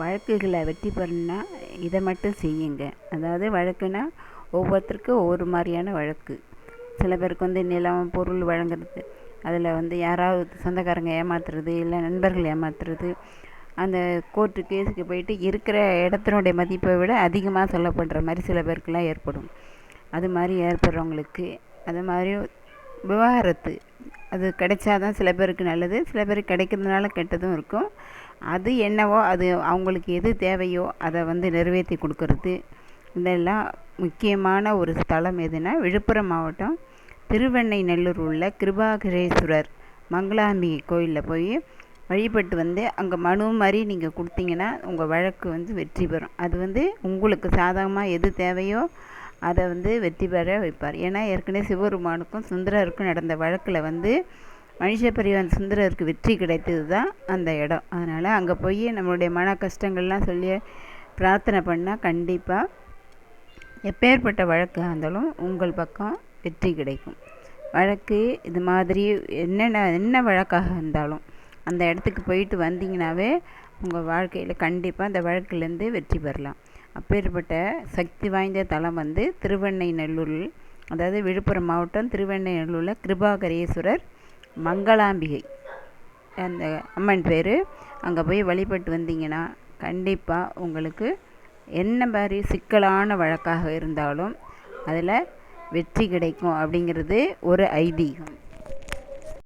வழக்குகளை வெற்றி பெறணுன்னா இதை மட்டும் செய்யுங்க. அதாவது வழக்குனா ஒவ்வொருத்தருக்கும் ஒவ்வொரு மாதிரியான வழக்கு. சில பேருக்கு வந்து நிலம் பொருள் வழங்குறது அதில் வந்து யாராவது சொந்தக்காரங்க ஏமாத்துறது இல்லை நண்பர்கள் ஏமாத்துறது அந்த கோர்ட்டு கேஸுக்கு போயிட்டு இருக்கிற இடத்தினுடைய மதிப்பை விட அதிகமாக சொல்லப்படுற மாதிரி சில பேருக்குலாம் ஏற்படும். அது மாதிரி ஏற்படுறவங்களுக்கு அது மாதிரி விவாகரத்து அது கிடைச்சா தான் சில பேருக்கு நல்லது சில பேருக்கு கிடைக்கிறதுனால கெட்டதும் இருக்கும். அது என்னவோ அது அவங்களுக்கு எது தேவையோ அதை வந்து நிறைவேற்றி கொடுக்கறது. இதெல்லாம் முக்கியமான ஒரு ஸ்தலம் எதுனா விழுப்புரம் மாவட்டம் திருவெண்ணைநல்லூர் உள்ள கிருபாகரேஸ்வரர் மங்களாம்பிகை கோயிலில் போய் வழிபட்டு வந்து அங்கே மனு மாதிரி நீங்கள் கொடுத்தீங்கன்னா உங்கள் வழக்கு வந்து வெற்றி பெறும். அது வந்து உங்களுக்கு சாதகமாக எது தேவையோ அதை வந்து வெற்றி பெற வைப்பார். ஏன்னா ஏற்கனவே சிவபெருமானுக்கும் சுந்தரருக்கும் நடந்த வழக்கில் வந்து மனுஷ பெரியவன் சுந்தரருக்கு வெற்றி கிடைத்தது தான் அந்த இடம். அதனால் அங்கே போய் நம்மளுடைய மன கஷ்டங்கள்லாம் சொல்லி பிரார்த்தனை பண்ணால் கண்டிப்பாக எப்பேற்பட்ட வழக்காக இருந்தாலும் உங்கள் பக்கம் வெற்றி கிடைக்கும். வழக்கு இது மாதிரி என்னென்ன என்ன வழக்காக இருந்தாலும் அந்த இடத்துக்கு போயிட்டு வந்தீங்கனாவே உங்கள் வாழ்க்கையில் கண்டிப்பாக அந்த வழக்குலேருந்து வெற்றி பெறலாம். அப்பேற்பட்ட சக்தி வாய்ந்த தலம் வந்து திருவெண்ணைநல்லூரில் அதாவது விழுப்புரம் மாவட்டம் திருவெண்ணைநல்லூரில் கிருபாகரேஸ்வரர் மங்களாம்பிகை. அந்த அம்மன் பேர். அங்கே போய் வழிபட்டு வந்தீங்கன்னா கண்டிப்பாக உங்களுக்கு என்ன மாதிரி சிக்கலான வழக்காக இருந்தாலும் அதில் வெற்றி கிடைக்கும் அப்படிங்கிறது ஒரு ஐதீகம்.